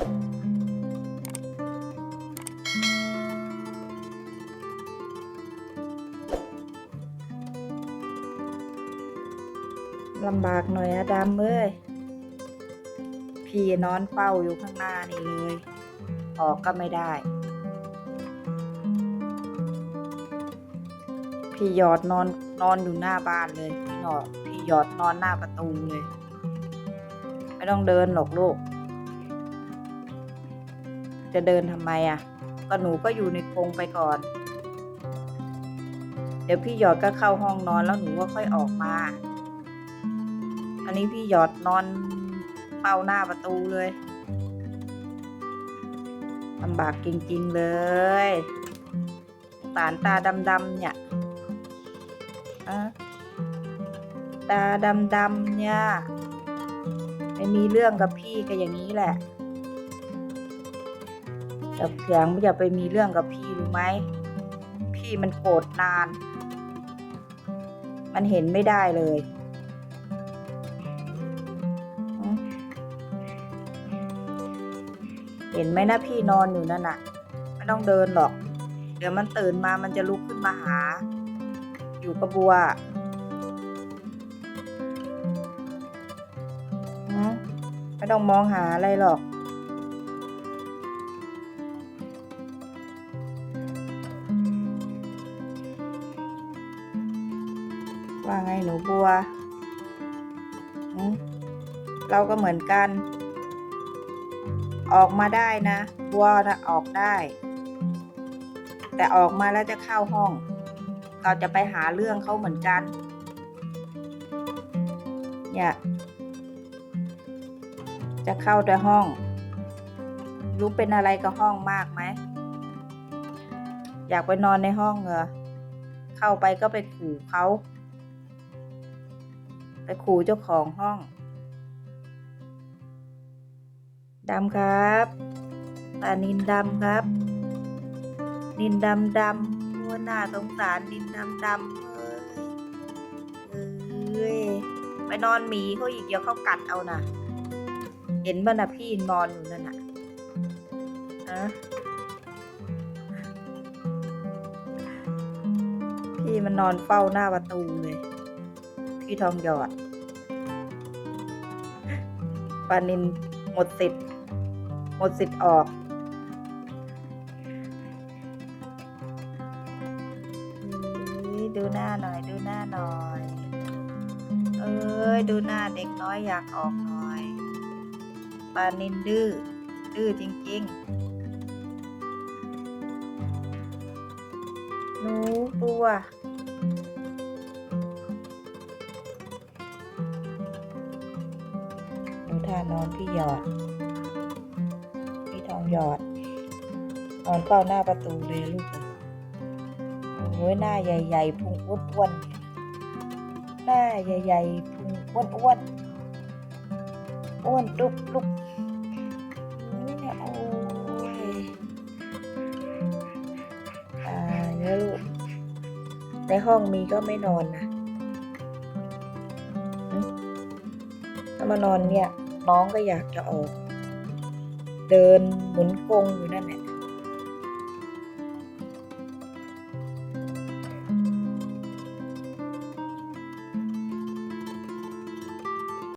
ลำบากหน่อยอะดำเอ้ย พี่นอนเฝ้าอยู่ข้างหน้านี่เลย ออกก็ไม่ได้ พี่หยอดนอนนอนอยู่หน้าบ้านเลย พี่หนอดพี่หยอดนอนหน้าประตูเลย ไม่ต้องเดินหรอกลูก จะเดินทำไมอะ ก็หนูก็อยู่ในกรงไปก่อน เดี๋ยวพี่หยอดก็เข้าห้องนอนแล้วหนูก็ค่อยออกมา อันนี้พี่หยอดนอนเป้าหน้าประตูเลยลำบากจริงๆเลยตานตาดำๆเนี่ยอะตาดำๆเนี่ยไม่มีเรื่องกับพี่ก็อย่างนี้แหละ แต่เสียงไม่อย่าไปมีเรื่องกับพี่รู้ไหม พี่มันโกรธนาน มันเห็นไม่ได้เลยเห็นไหมนะพี่นอนอยู่นั่นน่ะไม่ต้องเดินหรอก เดี๋ยวมันตื่นมามันจะลุกขึ้นมาหา อยู่กับบัวหืมไม่ต้องมองหาอะไรหรอก ว่าไงหนูบัว เราก็เหมือนกัน ออกมาได้นะ บัวนะออกได้ แต่ออกมาแล้วจะเข้าห้อง เราจะไปหาเรื่องเขาเหมือนกัน เนี่ย จะเข้าแต่ห้อง รู้เป็นอะไรกับห้องมากไหม อยากไปนอนในห้องเหรอเข้าไปก็ไปขู่เขา ไปขู่เจ้าของห้องดำครับตานินดำครับ นินดำดำหัวหน้าสงสารนินดำดำเอ้ยเอ้ยไปนอนหมีเขาอีกเดี๋ยวเขากัดเอานะเห็นบ้านะพี่นอนอยู่นั่นน่ะอะพี่มันนอนเฝ้าหน้าประตูเลย พี่ทองหยอดปานินหมดสิทธิ์หมดสิทธิ์ออก ดูหน้าหน่อย ดูหน้าหน่อย เอ้ย ดูหน้าเด็กน้อยอยากออกหน่อยปานินดื้อ ดื้อจริงๆหนูตัว ท่านอนพี่หยอด พี่ทองหยอด นอนเฝ้าหน้าประตูเลยลูกโอ้ยหน้าใหญ่ๆพุงอ้วนๆหน้าใหญ่ๆพุงอ้วนๆอ้วนตุกลุกนี่เนี่ยโอ้ยตายแล้วลูกในห้องมีก็ไม่นอนนะถ้ามานอนเนี่ย น้องก็อยากจะออก เดินหมุนกรงอยู่นั่นแหละ